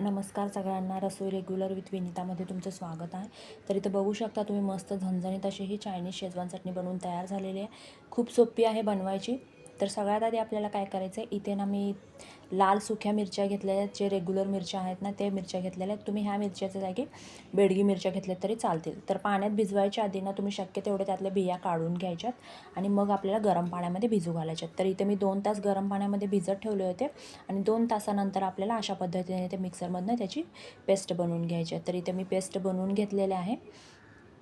नमस्कार सगळ्यांना रसोई regular with विनितामध्ये तुमचं स्वागत आहे. तर इथं बघू शकता तुम्ही मस्त झणझणीत अशी ही चायनीज शेजवान चटणी बनवून तयार झालेली आहे. खूप सोपी आहे बनवायची. तर सगळ्यात आधी आपल्याला काय करायचं आहे इथे ना मी लाल सुक्या मिरच्या घेतलेल्या आहेत जे रेग्युलर मिरच्या आहेत ना ते मिरच्या घेतलेल्या आहेत. तुम्ही ह्या मिरच्याच्या जागी बेडगी मिरच्या घेतल्या तरी चालतील. तर पाण्यात भिजवायच्या आधी ना तुम्ही शक्य तेवढे त्यातल्या बिया काढून घ्यायच्यात आणि मग आपल्याला गरम पाण्यामध्ये भिजू घालायच्यात. तर इथे मी दोन तास गरम पाण्यामध्ये भिजत ठेवले होते आणि दोन तासानंतर आपल्याला अशा पद्धतीने ते मिक्सरमधनं त्याची पेस्ट बनवून घ्यायची. आहे तर इथे मी पेस्ट बनवून घेतलेले आहे.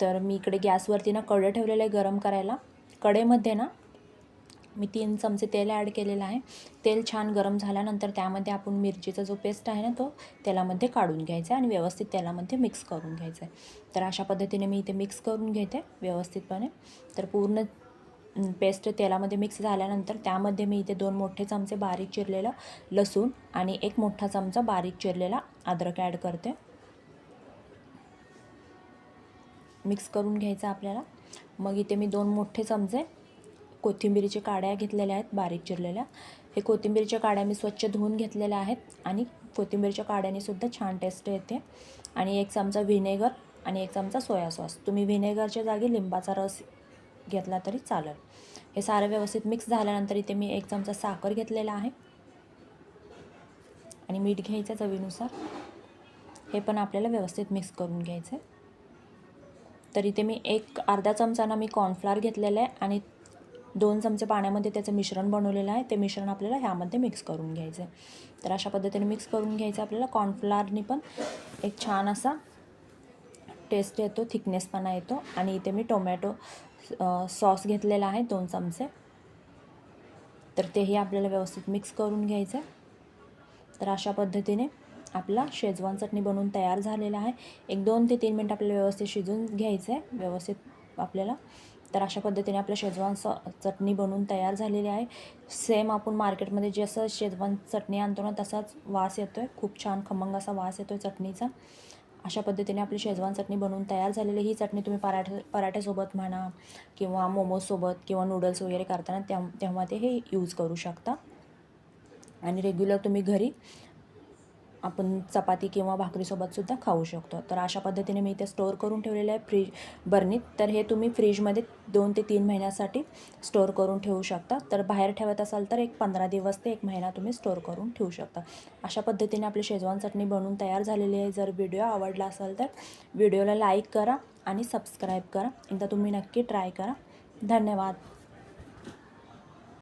तर मी इकडे गॅसवरती ना कढे ठेवलेले आहे गरम करायला. कडेमध्ये ना मी तीन चमचे तेल ॲड केलेलं आहे. तेल छान गरम झाल्यानंतर त्यामध्ये आपण मिरचीचा जो पेस्ट आहे ना तो तेलामध्ये काढून घ्यायचा आहे आणि व्यवस्थित तेलामध्ये मिक्स करून घ्यायचा आहे. तर अशा पद्धतीने मी इथे मिक्स करून घेते व्यवस्थितपणे. तर पूर्ण पेस्ट तेलामध्ये मिक्स झाल्यानंतर त्यामध्ये मी इथे दोन मोठे चमचे बारीक चिरलेलं लसूण आणि एक मोठा चमचा बारीक चिरलेला अद्रक ॲड करते. मिक्स करून घ्यायचं आपल्याला. मग इथे मी दोन मोठे चमचे कोथिंबीरीच्या काड्या घेतलेल्या आहेत बारीक चिरलेल्या. हे कोथिंबीरच्या काड्या मी स्वच्छ धुवून घेतलेल्या आहेत आणि कोथिंबीरच्या काड्यानेसुद्धा छान टेस्ट येते. आणि एक चमचा व्हिनेगर आणि एक चमचा सोया सॉस तुम्ही व्हिनेगरच्या जागी लिंबाचा रस घेतला तरी चालेल. हे सारं व्यवस्थित मिक्स झाल्यानंतर इथे मी एक चमचा साखर घेतलेला आहे. आणि मीठ घ्यायचं चवीनुसार. हे पण आपल्याला व्यवस्थित मिक्स करून घ्यायचं आहे तर इथे मी एक अर्धा चमचाना मी कॉर्नफ्लॉर घेतलेलं आहे आणि दोन चमचे पाण्यामध्ये त्याचं मिश्रण बनवलेलं आहे. ते मिश्रण आपल्याला ह्यामध्ये मिक्स करून घ्यायचं आहे तर अशा पद्धतीने मिक्स करून घ्यायचं आपल्याला. कॉर्नफ्लॉरनी पण एक छान असा टेस्ट येतो थिकनेसपणा येतो. आणि इथे मी टोमॅटो सॉस घेतलेला आहे दोन चमचे. तर तेही आपल्याला व्यवस्थित मिक्स करून घ्यायचं आहे तर अशा पद्धतीने आपला शेजवान चटणी बनवून तयार झालेला आहे. एक दोन ते तीन मिनटं आपल्याला व्यवस्थित शिजवून घ्यायचं आहे व्यवस्थित आपल्याला तर अशा पद्धतीने आपलं शेजवान स चटणी बनवून तयार झालेली आहे. सेम आपण मार्केटमध्ये जसं शेजवान चटणी आणतो ना तसाच वास येतो आहे खूप छान खमंग असा वास येतो आहे चटणीचा. अशा पद्धतीने आपली शेजवान चटणी बनवून तयार झालेली ही चटणी तुम्ही पराठे पराठ्यासोबत म्हणा किंवा मोमोजसोबत किंवा नूडल्स वगैरे करताना तेव्हा तेव्हा ते हे यूज करू शकता. आणि रेग्युलर तुम्ही घरी आपण चपाती किंवा भाकरीसोबतसुद्धा खाऊ शकतो. तर अशा पद्धतीने मी इथे स्टोअर करून ठेवलेलं आहे फ्रीज बर्नीत तर हे तुम्ही फ्रीजमध्ये दोन ते तीन महिन्यासाठी स्टोअर करून ठेवू शकता. तर बाहेर ठेवत असाल तर एक पंधरा दिवस ते एक महिना तुम्ही स्टोअर करून ठेवू शकता. अशा पद्धतीने आपली शेजवान चटणी बनवून तयार झालेली आहे. जर व्हिडिओ आवडला असेल तर व्हिडिओला लाईक करा आणि सबस्क्राईब करा. एकदा तुम्ही नक्की ट्राय करा. धन्यवाद.